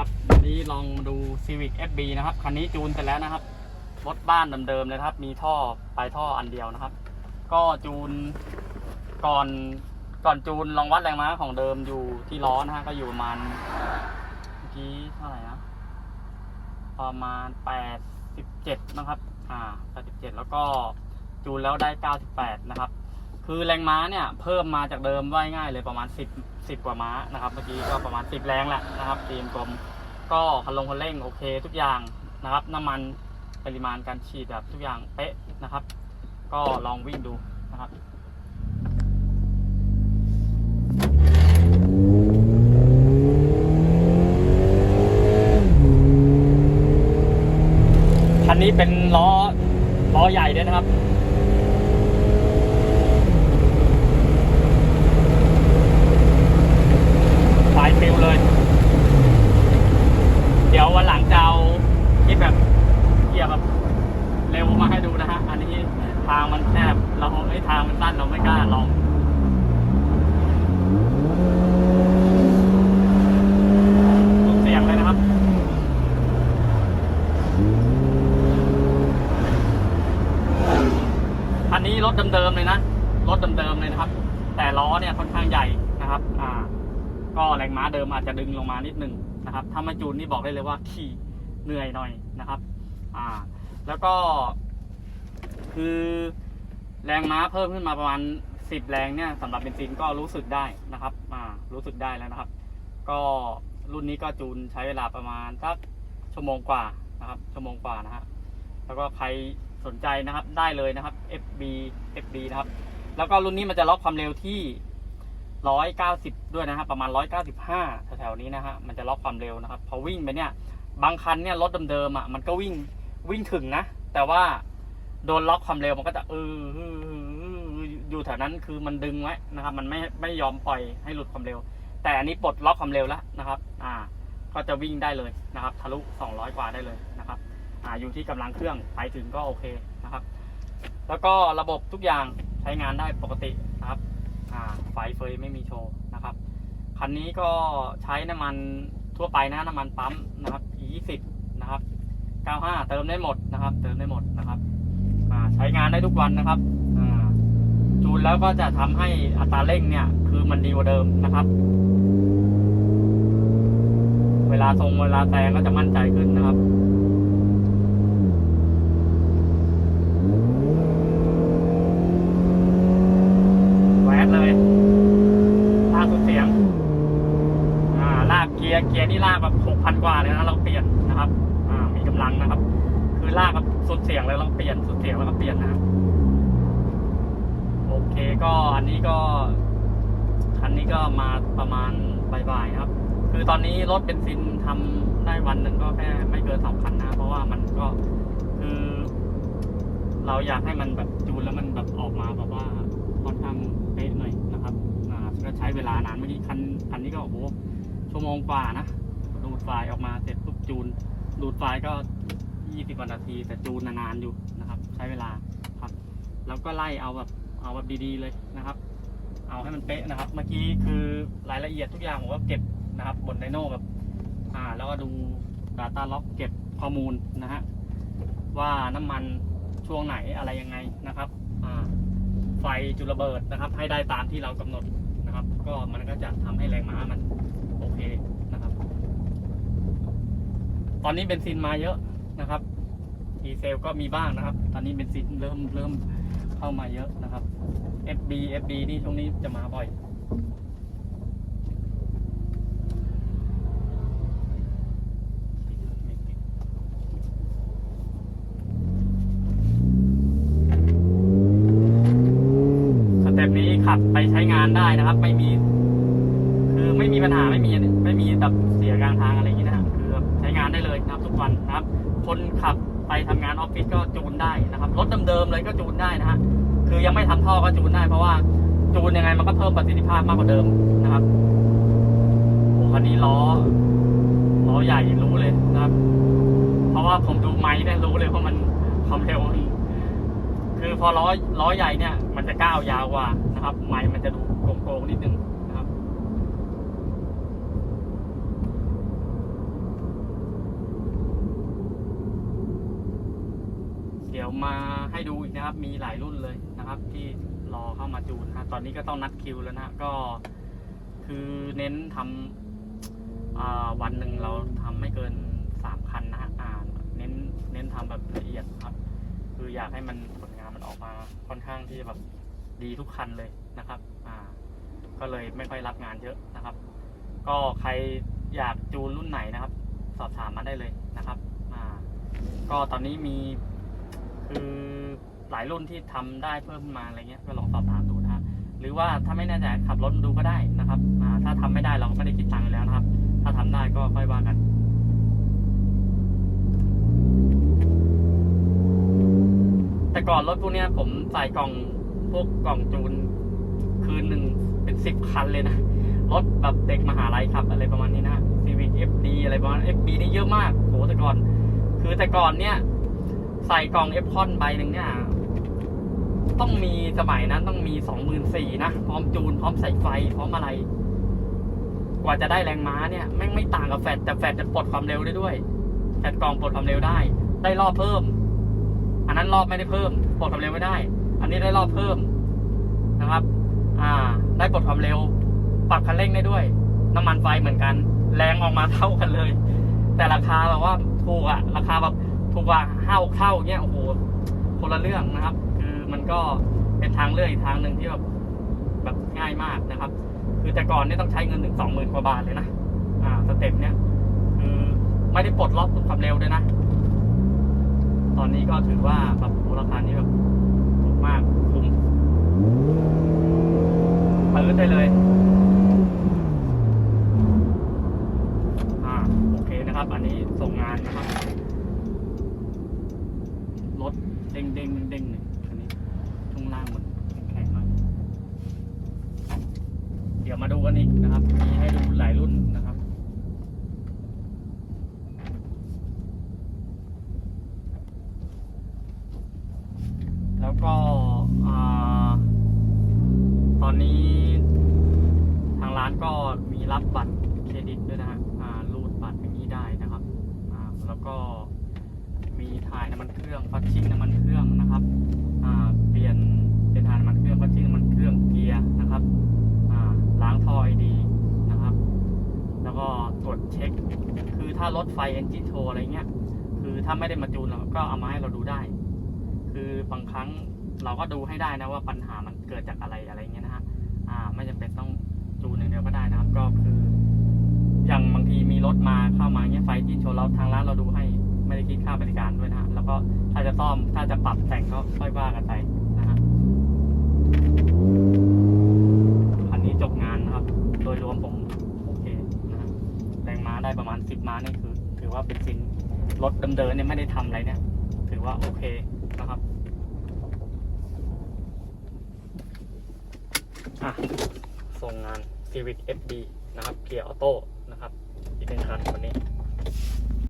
ครับวันนี้ลองมาดู Civic FB นะครับคันนี้จูนเสร็จแล้วนะครับรถบ้านเดิมๆเลยครับ มีท่อปลายท่ออันเดียวนะครับ ก็จูนก่อนก่อนจูนลองวัดแรงม้าของเดิมอยู่ที่ล้อนะฮะก็อยู่ประมาณเมื่อกี้เท่าไหร่นะประมาณ87นะครับ อ่า87แล้วก็จูนแล้วได้98นะครับ คือแรงม้าเนี่ยเพิ่มมาจากเดิมว่ายง่ายเลยประมาณ 10 10 กว่าม้านะครับ เมื่อกี้ก็ประมาณ 10 แรงแหละนะครับตีมกลมก็คันลงคันเร่งโอเคทุกอย่างนะครับ น้ำมันปริมาณการฉีดแบบทุกอย่างเป๊ะนะครับ ก็ลองวิ่งดูนะครับคันนี้เป็นล้อล้อใหญ่ด้วยนะครับายฟิวเลย เดี๋ยววันหลังจะเอาคลิปแบบเกียร์แบบเร็วมาให้ดูนะฮะ อันนี้ทางมันแคบเราไอ้ทางมันสั้นเราไม่กล้าลองเสียงเลยนะครับอันนี้รถเดิมๆเลยนะ รถเดิมๆเลยนะครับ แต่ล้อเนี่ยค่อนข้างใหญ่นะครับ อ่า ก็แรงม้าเดิมอาจจะดึงลงมานิดนึงนะครับถ้ามาจูนนี่บอกได้เลยว่าขี่เหนื่อยหน่อยนะครับอ่าแล้วก็ คือแรงม้าเพิ่มขึ้นมาประมาณสิบแรงเนี่ยสำหรับเบนซินก็รู้สึกได้นะครับอ่ารู้สึกได้แล้วนะครับ ก็รุ่นนี้ก็จูนใช้เวลาประมาณสักชั่วโมงกว่านะครับชั่วโมงกว่านะฮะแล้วก็ใครสนใจนะครับได้เลยนะครับ FB FB นะครับ แล้วก็รุ่นนี้มันจะล็อกความเร็วที่ 190ด้วยนะครับประมาณ195แถวๆนี้นะฮะมันจะล็อกความเร็วนะครับพอวิ่งไปเนี่ยบางคันเนี่ยรถเดิมๆอะมันก็วิ่งวิ่งถึงนะ แต่ว่าโดนล็อกความเร็วมันก็จะเอออยู่แถวนั้นคือมันดึงไว้นะครับ มันไม่ไม่ยอมปล่อยให้หลุดความเร็ว แต่อันนี้ปลดล็อกความเร็วแล้วนะครับ อ่า ก็จะวิ่งได้เลยนะครับ ทะลุ 200 กว่าได้เลยนะครับ อ่าอยู่ที่กำลังเครื่องไปถึงก็โอเคนะครับ แล้วก็ระบบทุกอย่างใช้งานได้ปกติ อ่าไฟเฟยไม่มีโชว์นะครับ คันนี้ก็ใช้น้ำมันทั่วไปนะน้ำมันปั๊มนะครับ E20 นะครับ 95 เติมได้หมดนะครับ เติมได้หมดนะครับใช้งานได้ทุกวันนะครับจูนแล้วก็จะทำให้อัตราเร่งเนี่ย คือมันดีกว่าเดิมนะครับ เวลาทรงเวลาแซงก็จะมั่นใจขึ้นนะครับ แหวดเลยลากสุดเสียง อ่า ลากเกียร์ เกียร์นี่ลากแบบห กว่าเลยนะเราเปลี่ยนนะครับ อ่า มีกำลังนะครับ คือลากแบบสุดเสียงเลยเราเปลี่ยนสุดเสียงแล้วก็เปลี่ยนนะครับโอเคก็อันนี้ก็คันนี้ก็มาประมาณบ่ายๆครับ คือตอนนี้รถเบนซินทำได้วันหนึ่งก็แค่ไม่เกินสองพันนะเพราะว่ามันก็คือ เราอยากให้มันแบบจูนแล้วมันแบบออกมาแบบว่าค่อนข้างเป๊ะหน่อยนะครับอ่าก็ใช้เวลานานเมื่อกี้คันคันนี้ก็โอ้โหชั่วโมงกว่านะ ดูดไฟล์ออกมาเสร็จปุ๊บจูน ดูดไฟล์ก็ยี่สินาที แต่จูนนานๆอยู่นะครับ ใช้เวลาครับ แล้วก็ไล่เอาแบบเอาแบบดีๆเลยนะครับ เอาให้มันเป๊ะนะครับ เมื่อกี้คือรายละเอียดทุกอย่างผมก็เก็บนะครับ บนไดโน่แบบอ่าแล้วก็ดู Data Log เก็บข้อมูลนะฮะว่าน้ำมันช่วงไหนอะไรยังไงนะครับอ่าไฟจุดระเบิดนะครับ ให้ได้ตามที่เรากำหนดนะครับ ก็มันก็จะทำให้แรงม้ามันโอเค ตอนนี้เบนซินมาเยอะนะครับดีเซลก็มีบ้างนะครับ ตอนนี้เบนซินเริ่มเริ่มเข้ามาเยอะนะครับ FB FB นี่ช่วงนี้จะมาบ่อยสเต็ปนี้ขับไปใช้งานได้นะครับ ไม่มี คือไม่มีปัญหาไม่มีไม่มีแบบเสียกลางทางอะไรอย่างนี้นะ งานได้เลยนะครับทุกวันนะครับ คนขับไปทำงานออฟฟิศก็จูนได้นะครับรถเดิมๆเลยก็จูนได้นะฮะคือยังไม่ทำท่อก็จูนได้เพราะว่าจูนยังไงมันก็เพิ่มประสิทธิภาพมากกว่าเดิมนะครับโอ้คันนี้ล้อล้อใหญ่รู้เลยนะครับ เพราะว่าผมดูไม้เนี่ยรู้เลยว่ามันความเร็วคือพอล้อล้อใหญ่เนี่ย มันจะก้าวยาวกว่านะครับ ไม้มันจะดูโกงๆนิดนึงนะครับ ผมมาให้ดูอีกนะครับ มีหลายรุ่นเลยนะครับ ที่รอเข้ามาจูนนะตอนนี้ก็ต้องนัดคิวแล้วนะก็คือเน้นทำวันหนึ่งเราทำไม่เกินสามคันนะฮะเน้นเน้นทำแบบละเอียดครับ คืออยากให้มันผลงานมันออกมาค่อนข้างที่จะแบบดีทุกคันเลยนะครับ อ่า ก็เลยไม่ค่อยรับงานเยอะนะครับ ก็ใครอยากจูนรุ่นไหนนะครับ สอบถามมาได้เลยนะครับ อ่า ก็ตอนนี้มี คือหลายรุ่นที่ทำได้เพิ่มมาอะไรเงี้ยก็ลองสอบถามดูนะฮะหรือว่าถ้าไม่แน่ใจขับรถดูก็ได้นะครับอ่าถ้าทำไม่ได้เราก็ไม่ได้คิดตังค์แล้วนะครับ ถ้าทำได้ก็ค่อยว่ากันแต่ก่อนรถพวกนี้ผมใส่กล่องพวกกล่องจูนคืนหนึ่งเป็นสิบคันเลยนะ รถแบบเด็กมหาลัยขับอะไรประมาณนี้นะ Civic FD อะไรประมาณ FB นี่เยอะมากโหแต่ก่อน คือแต่ก่อนเนี่ย ใส่กล่อง f อ o n ใบหนึ่งเนี่ย ต้องมีสมัยนั้นต้องมีสองหมื่นสี่นะ พร้อมจูน พร้อมใส่ไฟ พร้อมอะไร กว่าจะได้แรงม้าเนี่ย แม่งไม่ต่างกับแฟดแต่แฟดจะปลดความเร็วได้ด้วยแฟดกล่องปลดความเร็วได้ ได้รอบเพิ่ม อันนั้นรอบไม่ได้เพิ่ม ปลดความเร็วไม่ได้ อันนี้ได้รอบเพิ่มนะครับ อ่า ได้ปลดความเร็ว ปรับคันเร่งได้ด้วย น้ำมันไฟเหมือนกัน แรงออกมาเท่ากันเลย แต่ราคาแบบว่าถูกอะราคาแบบ ถูกกว่าห้าเท่าเงี้ยโอ้โหคนละเรื่องนะครับ คือมันก็เป็นทางเลือกอีกทางหนึ่งที่แบบแบบง่ายมากนะครับ คือแต่ก่อนเนี่ยต้องใช้เงินถึงสองหมื่นกว่าบาทเลยนะอ่าสเต็ปเนี้ยคือไม่ได้ปลดล็อกความเร็วด้วยนะ ตอนนี้ก็ถือว่าแบบโอ้ราคานี้แบบถูกมากคุ้มปื้ดได้เลย อ่าโอเคนะครับ อันนี้ส่งงานนะครับ รถเด้งเด้งเด้งหนึ่งอันนี้ช่วงล่างมันแข็งๆหน่อย เดี๋ยวมาดูกันอีกนะครับ มีให้ดูหลายรุ่นนะครับแล้วก็ตอนนี้ทางร้านก็มีรับบัตรเครดิตด้วยนะฮะรูดบัตรอย่างนี้ได้นะครับแล้วก็มีถ่ายน้ำมันเครื่องฟัดชิ่งน้ำมันเครื่องนะครับ อ่า เปลี่ยนเป็นถ่ายน้ำมันเครื่องฟัดชิ่งน้ำมันเครื่องเกียร์นะครับ อ่า ล้างท่อไอดีนะครับ แล้วก็ตรวจเช็ค คือ ถ้ารถไฟเอนจินโชอะไรเงี้ย คือถ้าไม่ได้มาจูนเราก็เอามาให้เราดูได้ คือบางครั้งเราก็ดูให้ได้นะว่าปัญหามันเกิดจากอะไรอะไรเงี้ยนะฮะ อ่า ไม่จำเป็นต้องจูนอย่างเดียวก็ได้นะครับ ก็คือ อย่างบางทีมีรถมาเข้ามาเงี้ยไฟที่โชว์เราทางร้านเราดูให้ไม่ได้คิดค่าบริการด้วยนะฮะ แล้วก็ถ้าจะซ่อมถ้าจะปรับแต่งก็ค่อยว่ากันไปนะฮะคันนี้จบงานนะครับ โดยรวมผมโอเคนะฮะแรงม้า ได้ประมาณสิบม้านี่คือ ถือว่าเป็นสินรถเดิมๆเนี่ยไม่ได้ทำอะไรเนี่ย ถือว่าโอเคนะครับอะส่งงาน Civic FD นะครับเกียร์ออโต้นะครับ อีกหนึ่งคันวันนี้